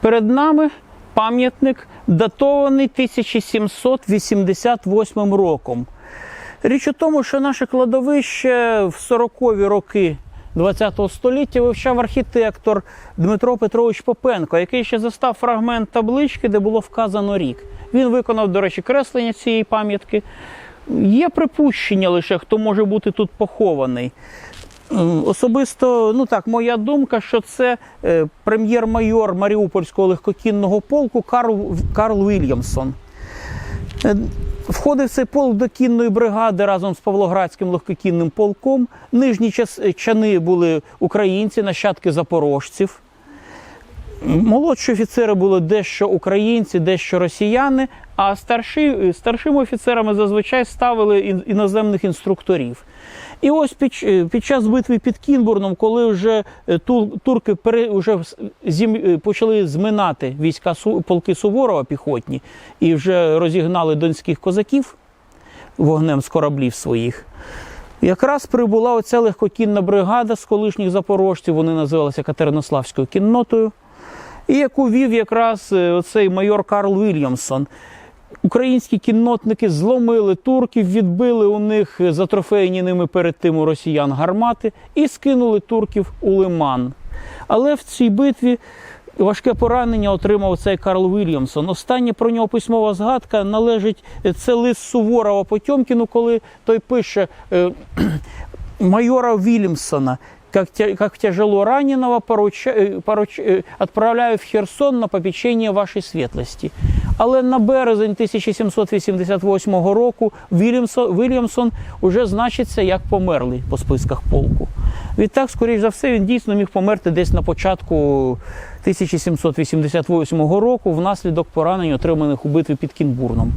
Перед нами пам'ятник датований 1788 роком. Річ у тому, що наше кладовище в 40-ві роки ХХ століття вивчав архітектор Дмитро Петрович Попенко, який ще застав фрагмент таблички, де було вказано рік. Він виконав, до речі, креслення цієї пам'ятки. Є припущення лише, хто може бути тут похований. Особисто, ну так, моя думка, що це е, прем'єр-майор Маріупольського легкокінного полку Карл, Карл Вільямсон. Е, Входив цей полк до кінної бригади разом з Павлоградським легкокінним полком. Нижні час- чани були українці, нащадки запорожців. Молодші офіцери були дещо українці, дещо росіяни, а старші, старшими офіцерами зазвичай ставили іноземних інструкторів. І ось під, під час битви під Кінбурном, коли вже е, турки пере, вже зім, е, почали зминати війська полки Суворова піхотні і вже розігнали донських козаків вогнем з кораблів своїх. Якраз прибула оця легкокінна бригада з колишніх запорожців, вони називалися Катеринославською кіннотою, і яку вів якраз е, оцей майор Карл Вільямсон. Українські кіннотники зломили турків, відбили у них затрофейні ними перед тим у росіян гармати і скинули турків у лиман. Але в цій битві важке поранення отримав цей Карл Вільямсон. Остання про нього письмова згадка належить е, це лист Суворова Потьомкіну, коли той пише е, майора Вильямсона. Как, как тяжело раненого поруча, е, поруч, е, отправляю в Херсон на попечення вашої світлості. Але на березень 1788 року Вільямсон, Вільямсон уже значиться як померлий по списках полку. Відтак, скоріш за все, він дійсно міг померти десь на початку 1788 року внаслідок поранень, отриманих у битві під Кінбурном.